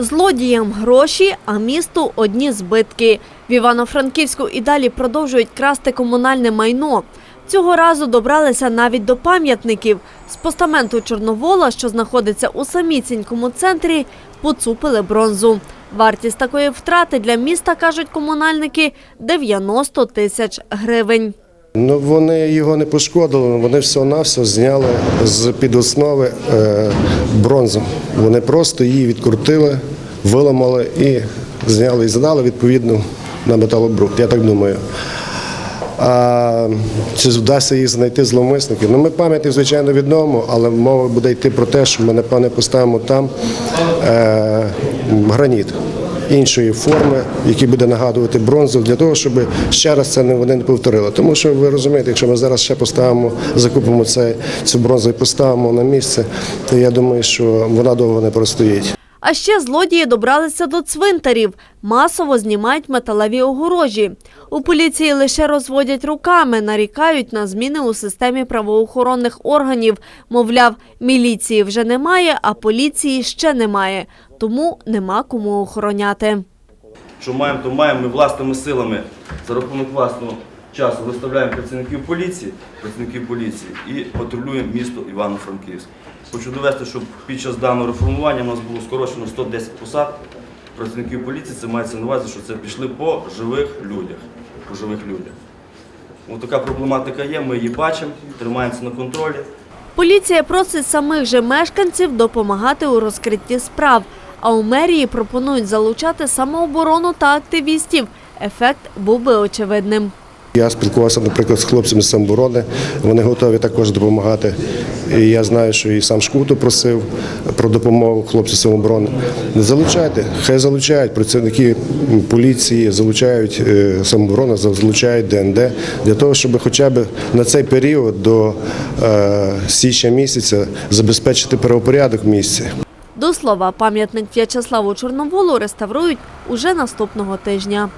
Злодіям гроші, а місту одні збитки. В Івано-Франківську і далі продовжують красти комунальне майно. Цього разу добралися навіть до пам'ятників. З постаменту Чорновола, що знаходиться у самісінькому центрі, поцупили бронзу. Вартість такої втрати для міста, кажуть комунальники, 90 тисяч гривень. Ну, вони його не пошкодили, вони все-навсього зняли з під основи е, бронзу. Вони просто її відкрутили, виламали і зняли і здали відповідно на металобрухт, я так думаю. А чи вдасться їх знайти зловмисників? Ну, ми пам'ятник, звичайно, відомо, але мова буде йти про те, що ми, напевне, поставимо там е, граніт іншої форми, який буде нагадувати бронзу, для того, щоб ще раз це вони не повторили. Тому що ви розумієте, якщо ми зараз ще поставимо, закупимо це, цю бронзу і поставимо на місце, то я думаю, що вона довго не простоїть. А ще злодії добралися до цвинтарів, масово знімають металеві огорожі. У поліції лише розводять руками, нарікають на зміни у системі правоохоронних органів. Мовляв, міліції вже немає, а поліції ще немає, тому нема кому охороняти. Що маємо, то маємо. Ми власними силами за рахунок власного часу виставляємо працівників поліції, працівників поліції і патрулюємо місто Івано-Франківськ. Хочу довести, щоб під час даного реформування у нас було скорочено 110 посад працівників поліції. Це мається на увазі, що це пішли по живих людях. По живих людях. Ось така проблематика є, ми її бачимо, тримаємося на контролі. Поліція просить самих же мешканців допомагати у розкритті справ. А у мерії пропонують залучати самооборону та активістів. Ефект був би очевидним. Я спілкувався, наприклад, з хлопцями з самоборони. Вони готові також допомагати. І я знаю, що і сам Шкуту просив про допомогу хлопців самооборони. Залучайте, хай залучають працівники поліції, залучають е, самооборону, залучають ДНД для того, щоб хоча б на цей період до е, січня місяця забезпечити правопорядок в місті. До слова, пам'ятник В'ячеславу Чорноволу реставрують уже наступного тижня.